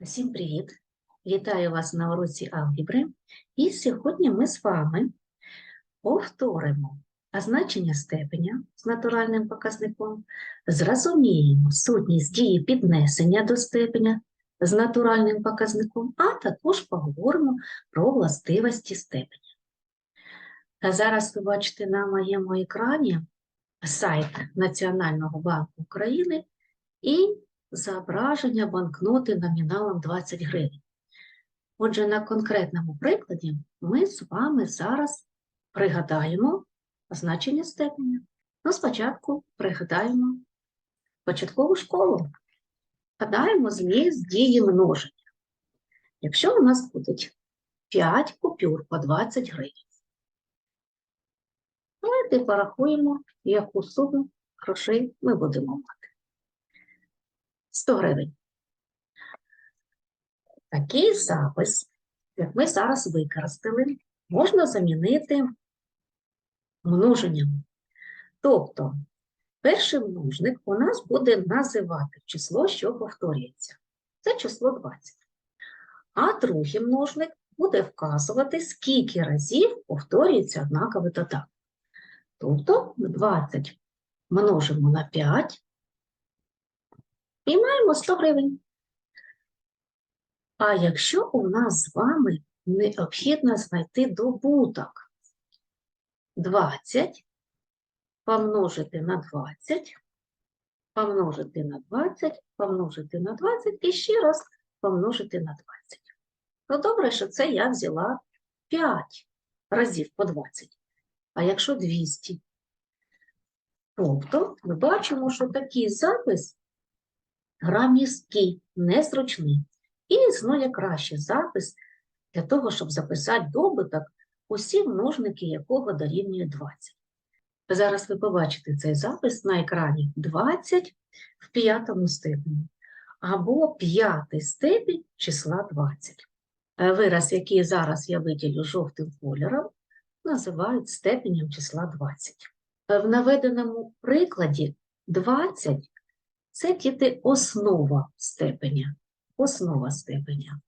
Всім привіт! Вітаю вас на уроці алгебри. І сьогодні ми з вами повторимо значення степеня з натуральним показником, зрозуміємо сутність дії піднесення до степеня з натуральним показником, а також поговоримо про властивості степеня. Зараз ви бачите на моєму екрані сайт Національного банку України і зображення банкноти номіналом 20 гривень. Отже, на конкретному прикладі ми з вами зараз пригадаємо значення степеня. Ну, спочатку пригадаємо початкову школу. Гадаємо зміст дії множення. Якщо у нас будуть 5 купюр по 20 гривень, давайте порахуємо, яку суму грошей ми будемо мати. 100 гривень. Такий запис, як ми зараз використали, можна замінити множенням. Тобто, перший множник у нас буде називати число, що повторюється. Це число 20. А другий множник буде вказувати, скільки разів повторюється однаковий додаток. Тобто 20 множимо на 5 і маємо 100 гривень. А якщо у нас з вами необхідно знайти добуток 20 помножити на 20, помножити на 20, помножити на 20 і ще раз помножити на 20. Ну, добре, що це я взяла 5 разів по 20. А якщо 200? Тобто ми бачимо, що такий запис грамівський, незручний. І існує кращий запис для того, щоб записати добуток, усі множники якого дорівнює 20. Зараз ви побачите цей запис на екрані 20 в п'ятому степені або п'ятий степінь числа 20. Е, Вираз, який зараз я виділю жовтим кольором, називають степенем числа 20. Е, В наведеному прикладі 20 це діти основа степеня. Основа степеня.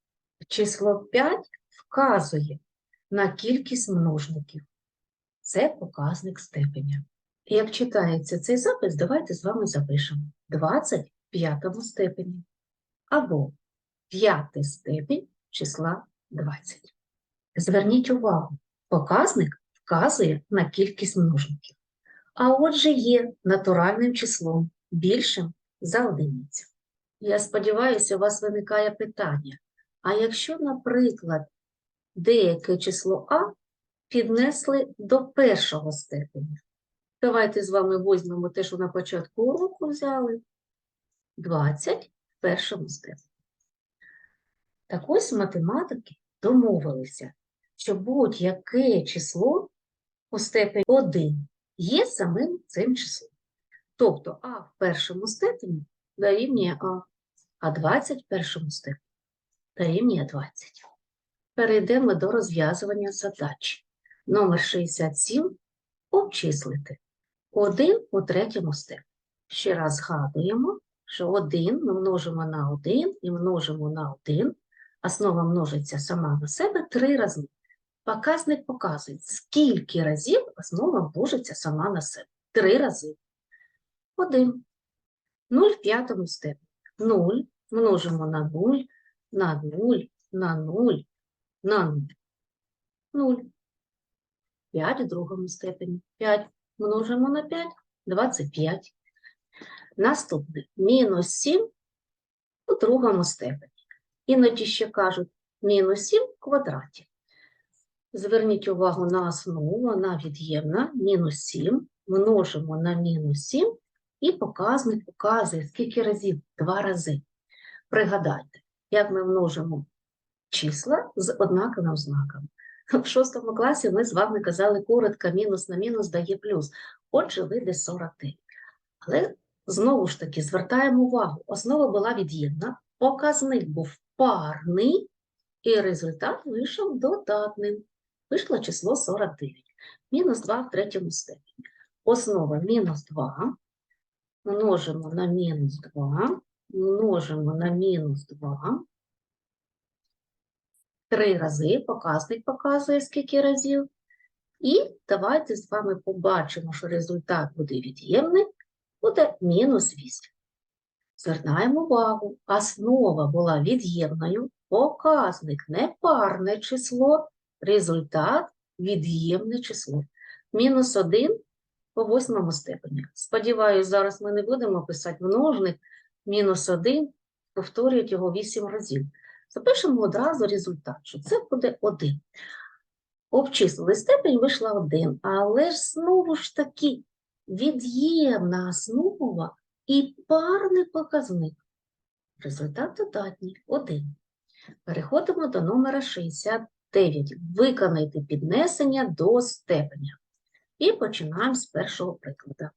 Число 5 вказує на кількість множників. Це показник степеня. Як читається цей запис, давайте з вами запишемо 20 в п'ятому степені або п'ятий степінь числа 20. Зверніть увагу, показник вказує на кількість множників. А отже є натуральним числом більшим за одиницю. Я сподіваюся, у вас виникає питання. А якщо, наприклад, деяке число А піднесли до першого степеня? Давайте з вами візьмемо те, що на початку уроку взяли. 20 в першому степені. Так ось математики домовилися, що будь-яке число у степені 1 є самим цим числом. Тобто А в першому степені дорівнює А, а 20 в першому степені дорівнює 20. Перейдемо до розв'язування задач. Номер 67 обчислити 1 у третьому степені. Ще раз згадуємо, що 1 ми множимо на 1 і множимо на 1. Основа множиться сама на себе 3 рази. Показник показує, скільки разів основа множиться сама на себе. 3 рази. 1. 0 в п'ятому степені. 0 множимо на 0, на 0, на 0, на 0. 0. 5 в другому степені. 5 множимо на 5, 25. Наступне. Мінус 7 у другому степені. Іноді ще кажуть мінус 7 в квадраті. Зверніть увагу на основу, вона від'ємна. Мінус 7 множимо на мінус 7 і показник показує, скільки разів? Два рази. Пригадайте, як ми множимо числа з однаковим знаком. В шостому класі ми з вами казали коротко, мінус на мінус дає плюс. Отже, вийде 49. Але знову ж таки звертаємо увагу, основа була від'ємна, показник був парний, і результат вийшов додатним. Вийшло число 49. Мінус 2 в третьому степені. Основа мінус 2 множимо на мінус 2, множимо на мінус 2, три рази, показник показує, скільки разів. І давайте з вами побачимо, що результат буде від'ємний, буде мінус 8. Звертаємо увагу, основа була від'ємною, показник непарне число, результат від'ємне число. Мінус 1 по восьмому степені. Сподіваюсь, зараз ми не будемо писати множник. Мінус 1 повторюють його 8 разів. Запишемо одразу результат, що це буде 1. Обчислили степень, вийшла 1. Але ж знову ж таки від'ємна основа і парний показник. Результат додатній 1. Переходимо до номера 69. Виконайте піднесення до степеня. І починаємо з першого прикладу.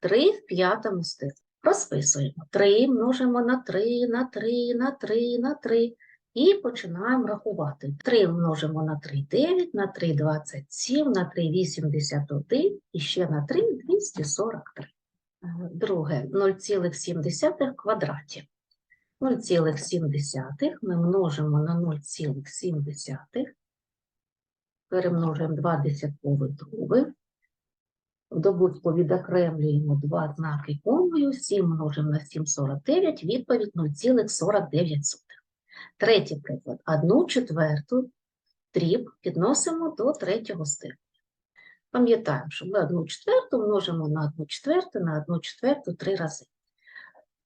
3 в п'ятому степені. Розписуємо. 3 множимо на 3, на 3, на 3, на 3. І починаємо рахувати. 3 множимо на 3 – 9, на 3 – 27, на 3 – 81 і ще на 3 – 243. Е, Друге, 0,7 в квадраті. 0,7 ми множимо на 0,7, перемножуємо два десяткові дроби. В добутку відокремлюємо два знаки комою, 7 множимо на 7,49, відповідь 0,49. Третій приклад. 1 четверту дріб підносимо до третього степеня. Пам'ятаємо, що ми 1 четверту множимо на 1 четверту, на 1 четверту три рази.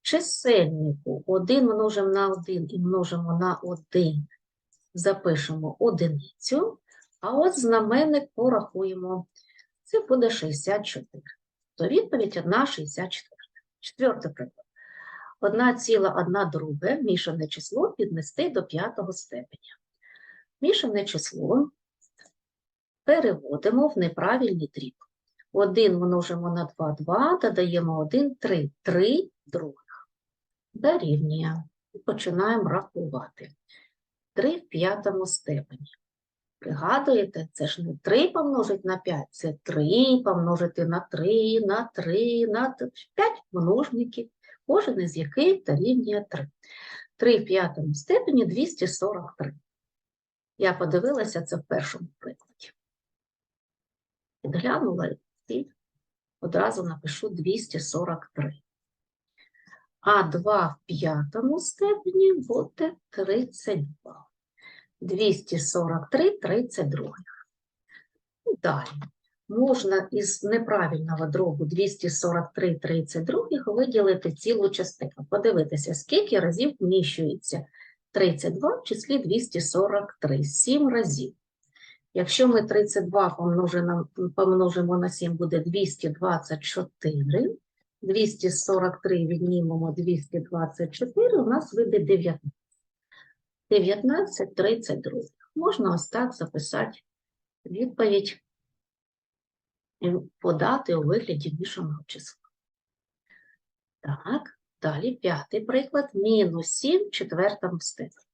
Чисельнику 1 множимо на 1 і множимо на 1, запишемо одиницю, а от знаменник порахуємо. Це буде 64. То відповідь 1,64. Четвертий приклад. 1,1 друге мішане число піднести до п'ятого степеня. Мішане число переводимо в неправильний дріб. 1 множимо на 2, 2, додаємо 1, 3. 3 других. Дорівнює. І починаємо рахувати. 3 в п'ятому степені. Пригадуєте, це ж не 3 помножить на 5, це 3 помножити на 3, на 3, на 5 множників, кожен із яких дорівнює 3. 3 в п'ятому степені 243. Я подивилася це в першому прикладі. Підглянула і одразу напишу 243. А 2 в п'ятому степені буде 32. 243 32. Далі. Можна із неправильного дробу 243 32 виділити цілу частину. Подивитися, скільки разів вміщується 32 в числі 243. 7 разів. Якщо ми 32 помножимо, помножимо на 7, буде 224. 243 віднімемо 224, у нас вийде 19. 19, 32. Можна ось так записати відповідь і подати у вигляді мішаного числа. Так, далі п'ятий приклад. Мінус 7 в четвертому степені.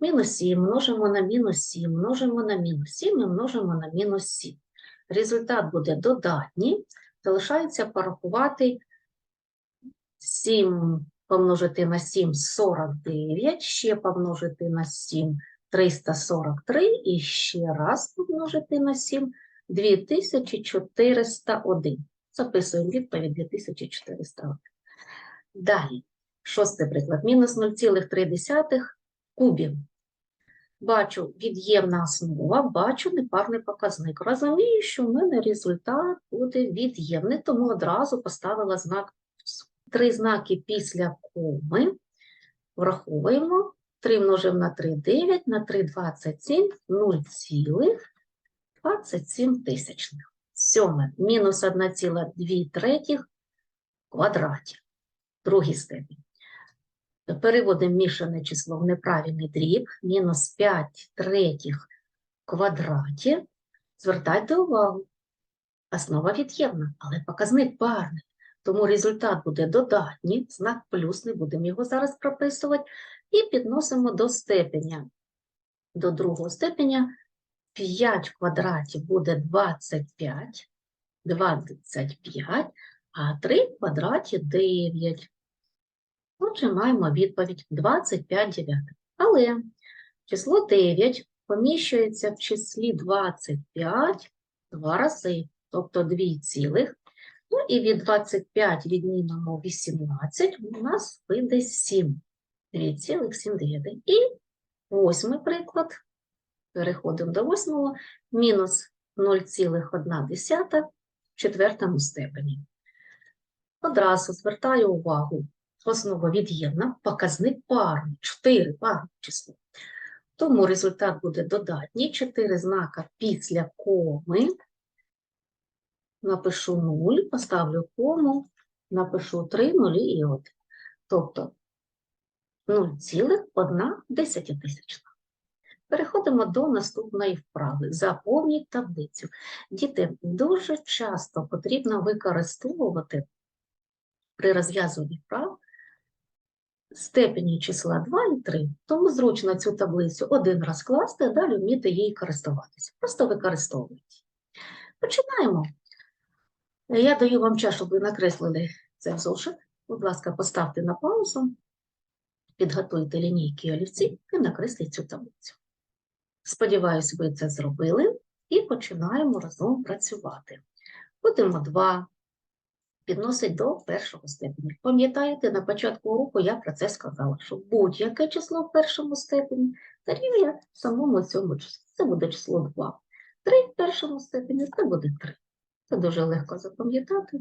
Мінус 7 множимо на мінус 7, множимо на мінус 7 і множимо на мінус 7. Результат буде додатній. Залишається порахувати 7 помножити на 7 – 49, ще помножити на 7 – 343 і ще раз помножити на 7 – 2401. Записуємо відповідь 2401. Далі, шостий приклад. Мінус 0,3 кубів. Бачу від'ємна основа, бачу непарний показник. Розумію, що в мене результат буде від'ємний, тому одразу поставила знак три знаки після коми. Враховуємо. 3 множимо на 3 – 9, на 3 – 27, 0,27 тисячних. Сьоме. Мінус 1,2 третіх квадраті. Другий степень. Переводимо мішане число в неправильний дріб. Мінус 5 третіх в квадраті. Звертайте увагу. Основа від'ємна, але показник парний. Тому результат буде додатній, знак плюс, не будемо його зараз прописувати. І підносимо до степеня. До другого степеня 5 в квадраті буде 25, 25, а 3 в квадраті 9. Отже, маємо відповідь 25 дев'ятих. Але Число 9 поміщується в числі 25 два рази, тобто 2 цілих. Ну і від 25 віднімемо 18, у нас вийде 7. 2,7. І восьмий приклад. Переходимо до восьмого. Мінус 0,1 в четвертому степені. Одразу звертаю увагу. Основа від'ємна, показник парний, 4 парне число. Тому результат буде додатній, 4 знака після коми. Напишу 0, поставлю кому, напишу 3 нулі і 1. Тобто 0,1 десятитисячна. Переходимо до наступної вправи. Заповніть таблицю. Діти, дуже часто потрібно використовувати при розв'язуванні вправ степені числа 2 і 3. Тому зручно цю таблицю один раз класти, а далі вміти її користуватися. Просто використовуйте. Починаємо. Я даю вам час, щоб ви накреслили це в зошит. Будь ласка, поставте на паузу, підготуйте лінійки і олівці і накресліть цю таблицю. Сподіваюсь, ви це зробили і починаємо разом працювати. Будемо 2 підносить до першого степені. Пам'ятаєте, на початку уроку я про це сказала, що будь-яке число в першому степені дорівнює самому цьому числу. Це буде число 2. 3 в першому степені це буде 3. Це дуже легко запам'ятати.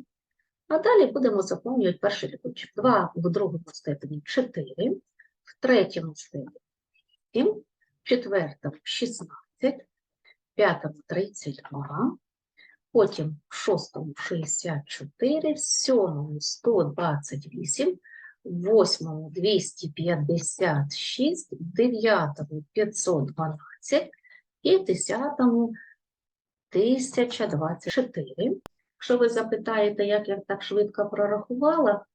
А далі будемо заповнювати перший рядочок. 2 в другому степені 4, в третьому степені 7, в четвертому 16, в п'ятому 32, потім в шостому 64, в сьомому 128, в восьмому 256, в дев'ятому 512 і в десятому 1024. Якщо ви запитаєте, як я так швидко прорахувала,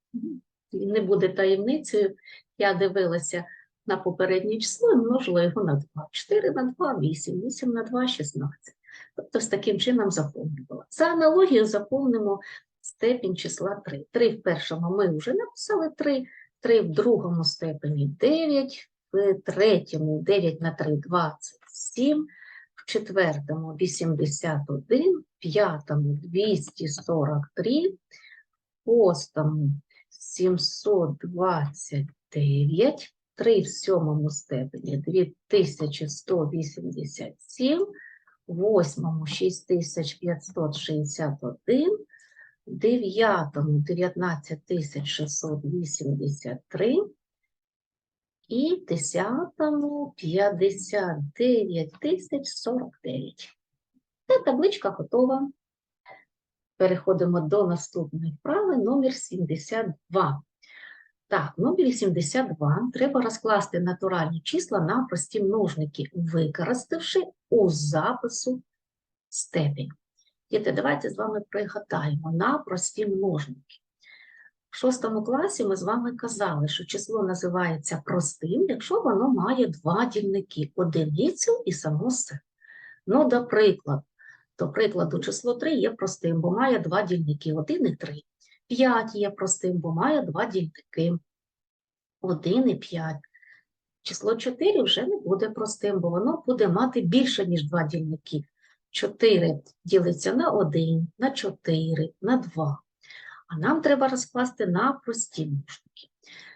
не буде таємницею, я дивилася на попереднє число і множила його на 2. 4 на 2 – 8, 8 на 2 – 16. Тобто з таким чином заповнювала. За аналогією заповнимо степінь числа 3. 3 в першому ми вже написали 3, 3 в другому степені 9, в третьому 9 на 3 – 27, четвертому 81, в п'ятому 243, в шостому 729, 3 в сьомому степені 2187, в восьмому 6561, в дев'ятому 19683 і десятому 59049. Це табличка готова. Переходимо до наступної вправи, номер 72. Так, в номері 72 треба розкласти натуральні числа на прості множники, використавши у запису степень. Діти, давайте з вами пригадаємо на прості множники. В шостому класі ми з вами казали, що число називається простим, якщо воно має два дільники – одиницю і само себе. Ну, до прикладу, до прикладу, число 3 є простим, бо має два дільники – 1 і 3. 5 є простим, бо має два дільники – 1 і 5. Число 4 вже не буде простим, бо воно буде мати більше, ніж два дільники. 4 ділиться на 1, на 4, на 2. А нам треба розкласти на прості множники.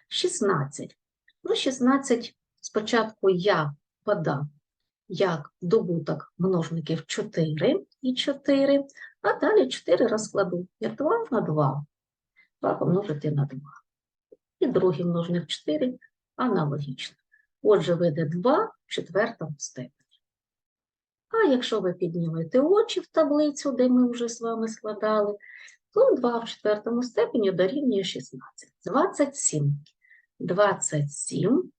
16. Ну, 16 спочатку я подам як добуток множників 4 і 4, а далі 4 розкладу як 2 на 2. 2 помножити на 2. І другий множник 4 аналогічно. Отже, вийде 2 в четвертому степені. А якщо ви піднімете очі в таблицю, де ми вже з вами складали, то 2 в четвертому степені дорівнює 16. 27. 27.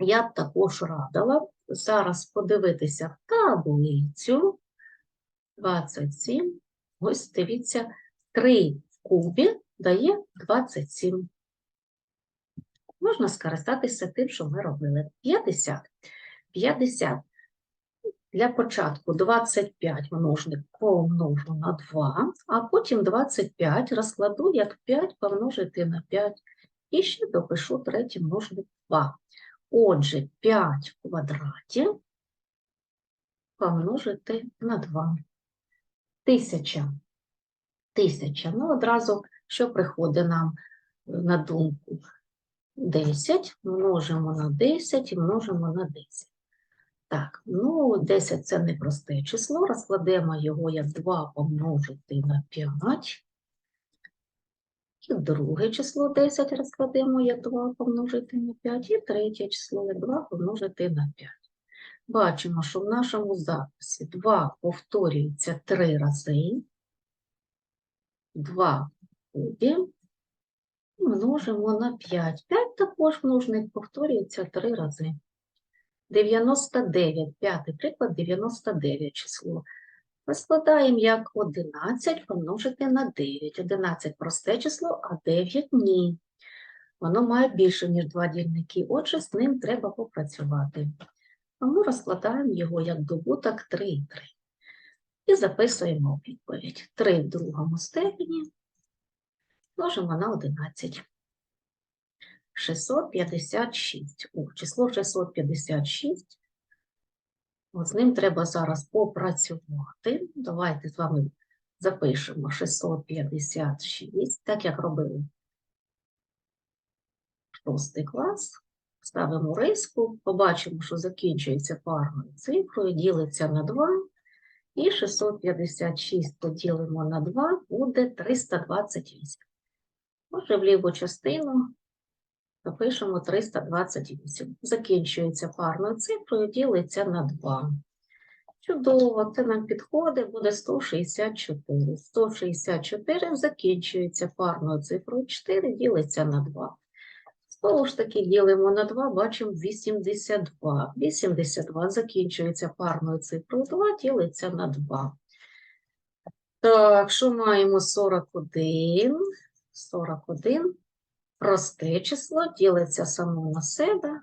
Я б також радила зараз подивитися в таблицю. 27. Ось дивіться, 3 в кубі дає 27. Можна скористатися тим, що ми робили. 50. 50. Для початку 25 множник помножу на 2, а потім 25 розкладу як 5 помножити на 5. І ще допишу третій множник 2. Отже, 5 в квадраті помножити на 2. Тисяча. Тисяча. Ну, одразу, що приходить нам е, на думку? 10 множимо на 10 і множимо на 10. Так, ну 10 це не просте число, розкладемо його як 2 помножити на 5. І друге число 10 розкладемо як 2 помножити на 5, і третє число як 2 помножити на 5. Бачимо, що в нашому записі 2 повторюється 3 рази. 2 в кубі множимо на 5. 5 також множник повторюється 3 рази. 99, п'ятий приклад, 99 число. Розкладаємо як 11 помножити на 9. 11 просте число, а 9 ні. Воно має більше, ніж два дільники, отже, з ним треба попрацювати. Ми розкладаємо його як добуток 3 і 3. І записуємо відповідь. 3 в другому степені множимо на 11. 656. О, число 656. От з ним треба зараз попрацювати. Давайте з вами запишемо 656, так як робили шостий клас. Ставимо риску, побачимо, що закінчується парною цифрою, ділиться на 2. І 656 поділимо на 2 буде 328. Може, в ліву частину запишемо 328. Закінчується парною цифрою, ділиться на 2. Чудово, це нам підходить, буде 164. 164 закінчується парною цифрою 4, ділиться на 2. Знову ж таки, ділимо на 2, бачимо 82. 82 закінчується парною цифрою 2, ділиться на 2. Так, що маємо 41? 41. Просте число ділиться само на себе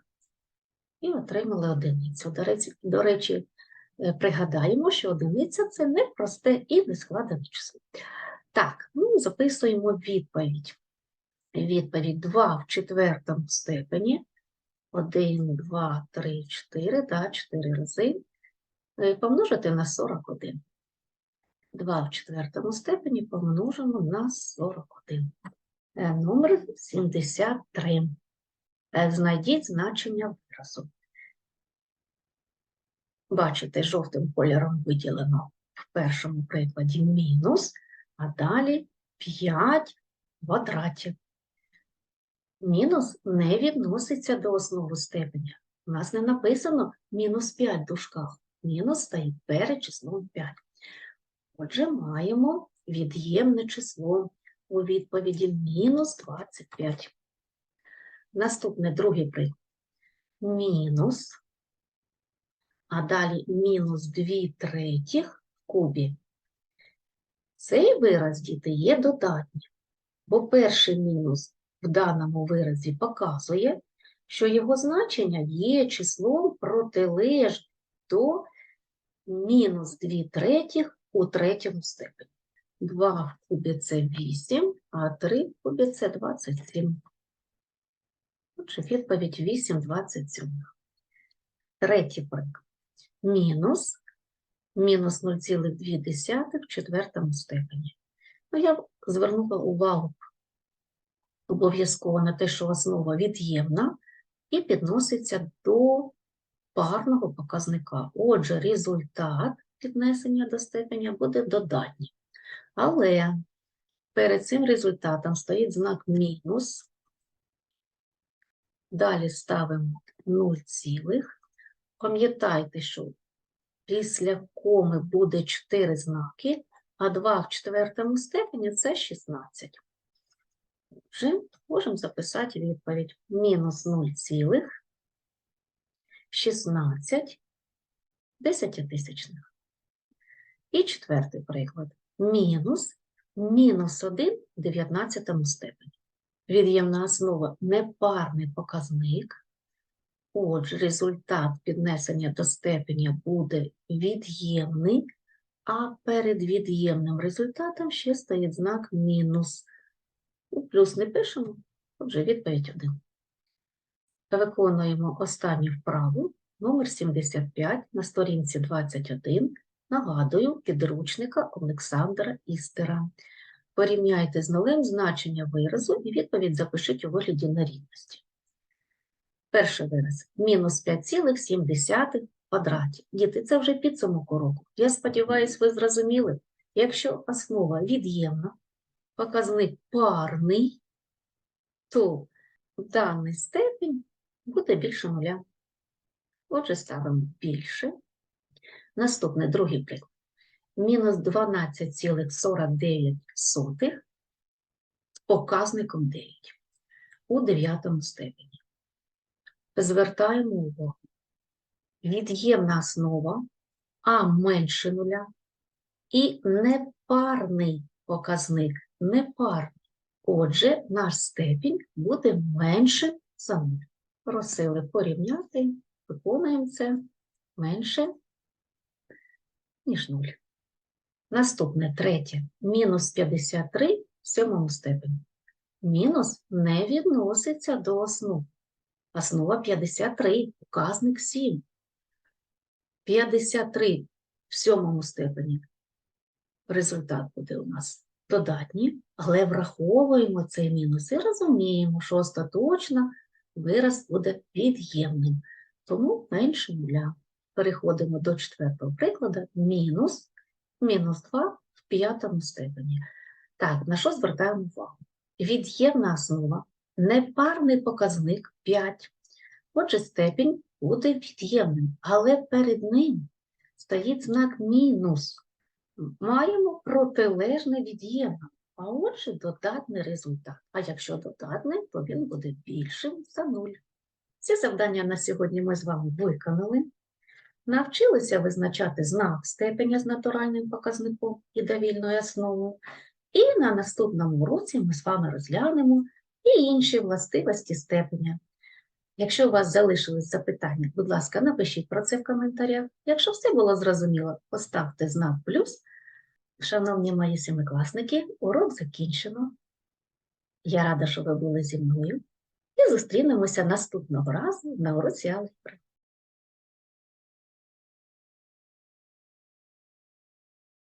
і отримали одиницю. До речі, до речі, е, пригадаємо, що одиниця це не просте і не складене число. Так, ну, записуємо відповідь. Відповідь 2 в четвертому степені. 1, 2, 3, 4, да, 4 рази. Е, Помножити на 41. 2 в четвертому степені помножимо на 41. Е, Номер 73. Е, Знайдіть значення виразу. Бачите, жовтим кольором виділено в першому прикладі мінус, а далі 5 квадратів. Мінус не відноситься до основи степеня. У нас не написано мінус 5 в дужках. Мінус стоїть перед числом 5. Отже, маємо від'ємне число у відповіді мінус 25. Наступний другий приклад. Мінус, а далі мінус 2 третіх в кубі. Цей вираз, діти, є додатнім, бо перший мінус в даному виразі показує, що його значення є числом протилежним до мінус 2 третіх у третьому степені. 2 в кубі це 8, а 3 в кубі це 27. Отже, відповідь 8 27. Третій приклад. Мінус, мінус 0,2 в четвертому степені. Ну, я звернула увагу обов'язково на те, що основа від'ємна і підноситься до парного показника. Отже, результат піднесення до степеня буде додатній. Але перед цим результатом стоїть знак мінус. Далі ставимо 0 цілих. Пам'ятайте, що після коми буде 4 знаки, а 2 в четвертому степені це 16. Отже, можемо записати відповідь мінус 0 цілих 16 десятитисячних. І четвертий приклад. Мінус мінус 1 в 19 степені. Від'ємна основа непарний показник. Отже, результат піднесення до степеня буде від'ємний, а перед від'ємним результатом ще стоїть знак мінус. Ну, Плюс не пишемо, отже, відповідь 1. Виконуємо останню вправу, номер 75 на сторінці 21. Нагадую, підручника Олександра Істера. Порівняйте з нулем значення виразу і відповідь запишіть у вигляді на рівності. Перший вираз – мінус 5,7 в квадраті. Діти, це вже підсумок уроку. Я сподіваюся, ви зрозуміли, якщо основа від'ємна, показник парний, то даний степень буде більше нуля. Отже, ставимо більше. Наступний другий приклад. Мінус 12,49 показником 9 у дев'ятому степені. Звертаємо увагу. Від'ємна основа А менше нуля і непарний показник непарний. Отже, наш степінь буде менше за 0. Просили порівняти, виконуємо це менше, ніж 0. Наступне третє. Мінус 53 в сьомому степені. Мінус не відноситься до основ. Основа 53, показник 7. 53 в сьомому степені. Результат буде у нас додатній, але враховуємо цей мінус і розуміємо, що остаточно вираз буде від'ємним, тому менше нуля. Переходимо до четвертого прикладу. Мінус, мінус 2 в п'ятому степені. Так, на що звертаємо увагу? Від'ємна основа, непарний показник 5. Отже, степінь буде від'ємним, але перед ним стоїть знак мінус. Маємо протилежне від'ємне, а отже додатний результат. А якщо додатний, то він буде більшим за 0. Ці завдання на сьогодні ми з вами виконали. Навчилися визначати знак степеня з натуральним показником і довільною основою. І на наступному уроці ми з вами розглянемо і інші властивості степеня. Якщо у вас залишились запитання, будь ласка, напишіть про це в коментарях. Якщо все було зрозуміло, поставте знак плюс. Шановні мої семикласники, урок закінчено. Я рада, що ви були зі мною. І зустрінемося наступного разу на уроці алгебри.